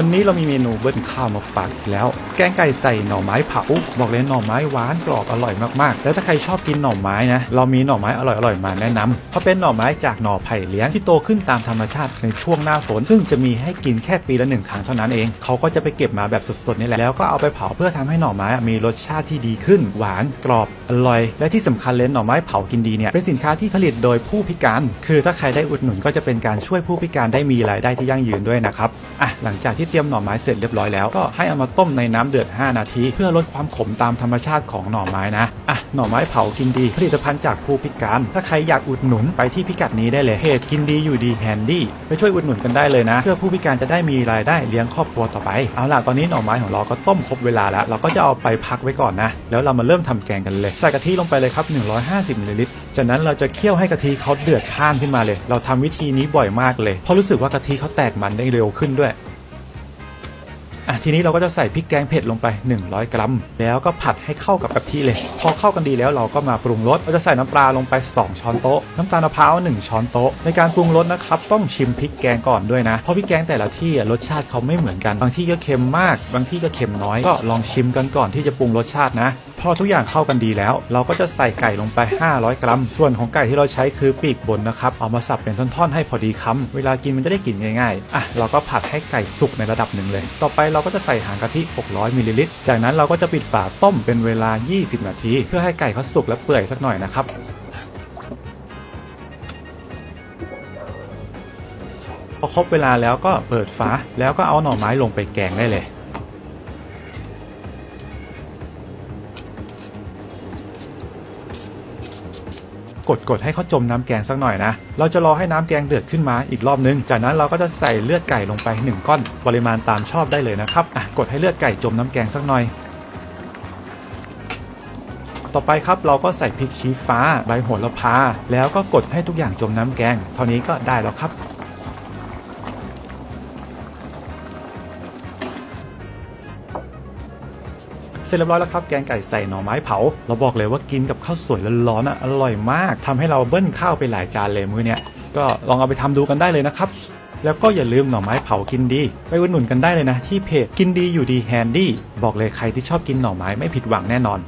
วันนี้เรามีเมนูเบิ้ลข้าวมาฝากแล้ว แกงไก่ใส่หน่อไม้เผาบอกเลยหน่อไม้หวานกรอบอร่อยมากๆ แล้วถ้าใครชอบกินหน่อไม้นะ เรามีหน่อไม้อร่อยๆมาแนะนำเขาเป็นหน่อไม้จากหน่อไผ่เลี้ยงที่โตขึ้นตามธรรมชาติในช่วงหน้าฝน ซึ่งจะมีให้กินแค่ปีละหนึ่งครั้งเท่านั้นเอง เขาก็จะไปเก็บมาแบบสดๆนี่แหละแล้วก็เอาไปเผาเพื่อทำให้หน่อไม้มีรสชาติที่ดีขึ้น หวานกรอบอร่อย และที่สำคัญเลยหน่อไม้เผากินดีเนี่ยเป็นสินค้าที่ผลิตโดยผู้พิการ คือถ้าใครได้อุดหนุนก็จะเป็นการช่วยผู้พิการได้มีรายได้ที่ยั่งยืนด้วยนะครับอะหลังจากที่เตรียมหน่อไม้เสร็จเรียบร้อยแล้วก็ให้เอามาต้มในน้ำเดือด 5 นาที เพื่อลดความขมตามธรรมชาติของหน่อไม้นะอะหน่อไม้เผากินดี ผลิตภัณฑ์จากผู้พิการ ถ้าใครอยากอุดหนุนไปที่พิกัดนี้ได้เลยเพจกินดีอยู่ดีแฮนดี้ไปช่วยอุดหนุนกันได้เลยนะ เพื่อผู้พิการจะได้มีรายได้เลี้ยงครอบครัวต่อไปเอาล่ะตอนนี้หน่อไม้ของเราก็ต้มครบเวลาแล้ว เราก็จะเอาไปพักไว้ก่อนนะแล้วเรามาเริ่มทำแกงกันเลยใส่กะทิลงไปเลยครับ 150มิลลิลิตรจากนั้นเราจะเคี่ยวให้กะทิเขาเดือดข้ามขึ้นมาเลย เราทำวิธีนี้บ่อยมากเลยเพราะรู้สึกว่ากะทิเขาแตกมันได้เร็วขึ้นด้วย อะทีนี้เราก็จะใส่พริกแกงเผ็ดลงไป 100 กรัม แล้วก็ผัดให้เข้ากับกะทิเลย พอเข้ากันดีแล้วเราก็มาปรุงรสเราจะใส่น้ำปลาลงไป 2 ช้อนโต๊ะ น้ำตาลมะพร้าว 1 ช้อนโต๊ะ ในการปรุงรสนะครับต้องชิมพริกแกงก่อนด้วยนะ เพราะพริกแกงแต่ละที่รสชาติเขาไม่เหมือนกัน บางที่ก็เค็มมาก บางที่ก็เค็มน้อย ก็ลองชิมกันก่อนที่จะปรุงรสชาตินะพอทุกอย่างเข้ากันดีแล้ว เราก็จะใส่ไก่ลงไป 500 กรัม ส่วนของไก่ที่เราใช้คือปีกบนนะครับ เอามาสับเป็นท่อนๆให้พอดีคำเวลากินมันจะได้กลิ่นง่ายๆ อะ เราก็ผัดให้ไก่สุกในระดับหนึ่งเลย ต่อไปเราก็จะใส่หางกะทิ 600มิลลิลิตร จากนั้นเราก็จะปิดฝาต้มเป็นเวลา 20 นาที เพื่อให้ไก่เขาสุกและเปื่อยสักหน่อยนะครับพอครบเวลาแล้วก็เปิดฝาแล้วก็เอาหน่อไม้ลงไปแกงได้เลย กดกดให้เขาจมน้ำแกงสักหน่อยนะ เราจะรอให้น้ำแกงเดือดขึ้นมาอีกรอบนึง จากนั้นเราก็จะใส่เลือดไก่ลงไป 1 ก้อน ปริมาณตามชอบได้เลยนะครับอะกดให้เลือดไก่จมน้ำแกงสักหน่อย ต่อไปครับเราก็ใส่พริกชี้ฟ้าใบโหระพา แล้วก็กดให้ทุกอย่างจมน้ำแกง เท่านี้ก็ได้แล้วครับ เสร็จเรียบร้อยแล้วครับแกงไก่ใส่หน่อไม้เผา เราบอกเลยว่ากินกับข้าวสวยร้อนๆอะอร่อยมากทำให้เราเบิ้ลข้าวไปหลายจานเลยมื้อเนี้ยก็ลองเอาไปทำดูกันได้เลยนะครับแล้วก็อย่าลืมหน่อไม้เผากินดี ไปอุดหนุนกันได้เลยนะ ที่เพจกินดีอยู่ดีแฮนดี้บอกเลยใครที่ชอบกินหน่อไม้ไม่ผิดหวังแน่นอน